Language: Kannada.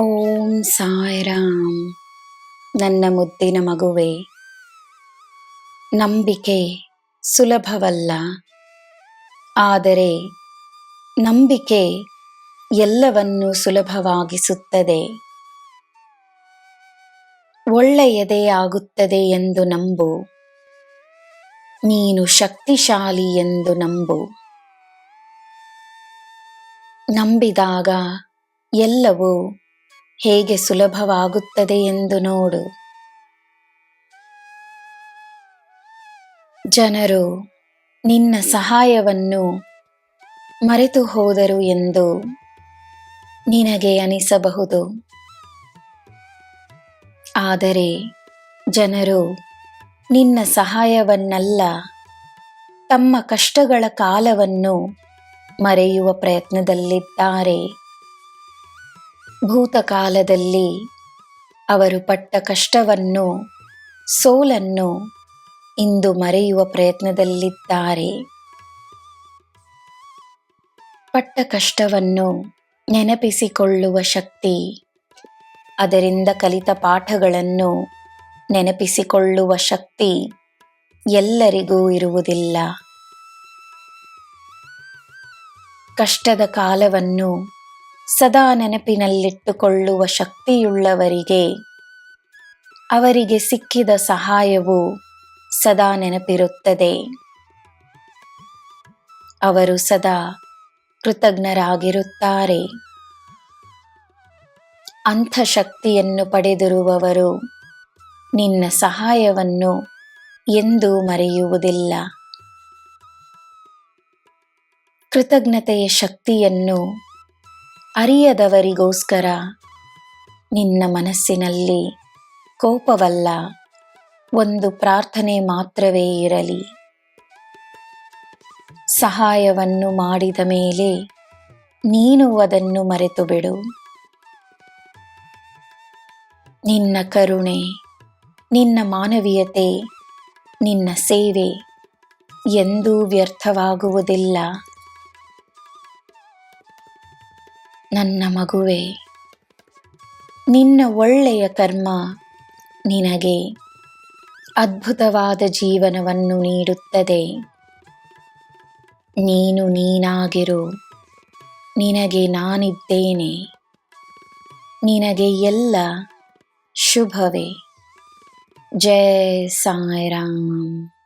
ಓಂ ಸಾಯಿರಾಮ್. ನನ್ನ ಮುದ್ದಿನ ಮಗುವೆ, ನಂಬಿಕೆ ಸುಲಭವಲ್ಲ. ಆದರೆ ನಂಬಿಕೆ ಎಲ್ಲವನ್ನು ಸುಲಭವಾಗಿಸುತ್ತದೆ. ಒಳ್ಳೆಯದೇ ಆಗುತ್ತದೆ ಎಂದು ನಂಬು. ನೀನು ಶಕ್ತಿಶಾಲಿ ಎಂದು ನಂಬು. ನಂಬಿದಾಗ ಎಲ್ಲವೂ ಹೇಗೆ ಸುಲಭವಾಗುತ್ತದೆ ಎಂದು ನೋಡು. ಜನರು, ನಿನ್ನ ಸಹಾಯವನ್ನು ಮರೆತು ಹೋದರು ಎಂದು ನಿನಗೆ ಅನಿಸಬಹುದು. ಆದರೆ ಜನರು, ನಿನ್ನ ಸಹಾಯವನ್ನಲ್ಲ, ತಮ್ಮ ಕಷ್ಟಗಳ ಕಾಲವನ್ನು ಮರೆಯುವ ಪ್ರಯತ್ನದಲ್ಲಿದ್ದಾರೆ. ಭೂತಕಾಲದಲ್ಲಿ ಅವರು ಪಟ್ಟ ಕಷ್ಟವನ್ನು, ಸೋಲನ್ನು ಇಂದು ಮರೆಯುವ ಪ್ರಯತ್ನದಲ್ಲಿದ್ದಾರೆ. ಪಟ್ಟ ಕಷ್ಟವನ್ನು ನೆನಪಿಸಿಕೊಳ್ಳುವ ಶಕ್ತಿ, ಅದರಿಂದ ಕಲಿತ ಪಾಠಗಳನ್ನು ನೆನಪಿಸಿಕೊಳ್ಳುವ ಶಕ್ತಿ ಎಲ್ಲರಿಗೂ ಇರುವುದಿಲ್ಲ. ಕಷ್ಟದ ಕಾಲವನ್ನು ಸದಾ ನೆನಪಿನಲ್ಲಿಟ್ಟುಕೊಳ್ಳುವ ಶಕ್ತಿಯುಳ್ಳವರಿಗೆ ಅವರಿಗೆ ಸಿಕ್ಕಿದ ಸಹಾಯವು ಸದಾ ನೆನಪಿರುತ್ತದೆ. ಅವರು ಸದಾ ಕೃತಜ್ಞರಾಗಿರುತ್ತಾರೆ. ಅಂಥ ಶಕ್ತಿಯನ್ನು ಪಡೆದಿರುವವರು ನಿನ್ನ ಸಹಾಯವನ್ನು ಎಂದೂ ಮರೆಯುವುದಿಲ್ಲ. ಕೃತಜ್ಞತೆಯ ಶಕ್ತಿಯನ್ನು ಅರಿಯದವರಿಗೋಸ್ಕರ ನಿನ್ನ ಮನಸ್ಸಿನಲ್ಲಿ ಕೋಪವಲ್ಲ, ಒಂದು ಪ್ರಾರ್ಥನೆ ಮಾತ್ರವೇ ಇರಲಿ. ಸಹಾಯವನ್ನು ಮಾಡಿದ ಮೇಲೆ ನೀನು ಅದನ್ನು ಮರೆತು ಬಿಡು ನಿನ್ನ ಕರುಣೆ, ನಿನ್ನ ಮಾನವೀಯತೆ, ನಿನ್ನ ಸೇವೆ ಎಂದೂ ವ್ಯರ್ಥವಾಗುವುದಿಲ್ಲ. ನನ್ನ ಮಗುವೆ, ನಿನ್ನ ಒಳ್ಳೆಯ ಕರ್ಮ ನಿನಗೆ ಅದ್ಭುತವಾದ ಜೀವನವನ್ನು ನೀಡುತ್ತದೆ. ನೀನು ನೀನಾಗಿರು, ನಿನಗೆ ನಾನಿದ್ದೇನೆ. ನಿನಗೆ ಎಲ್ಲ ಶುಭವೇ. ಜಯ ಸಾಯಿರಾಮ್.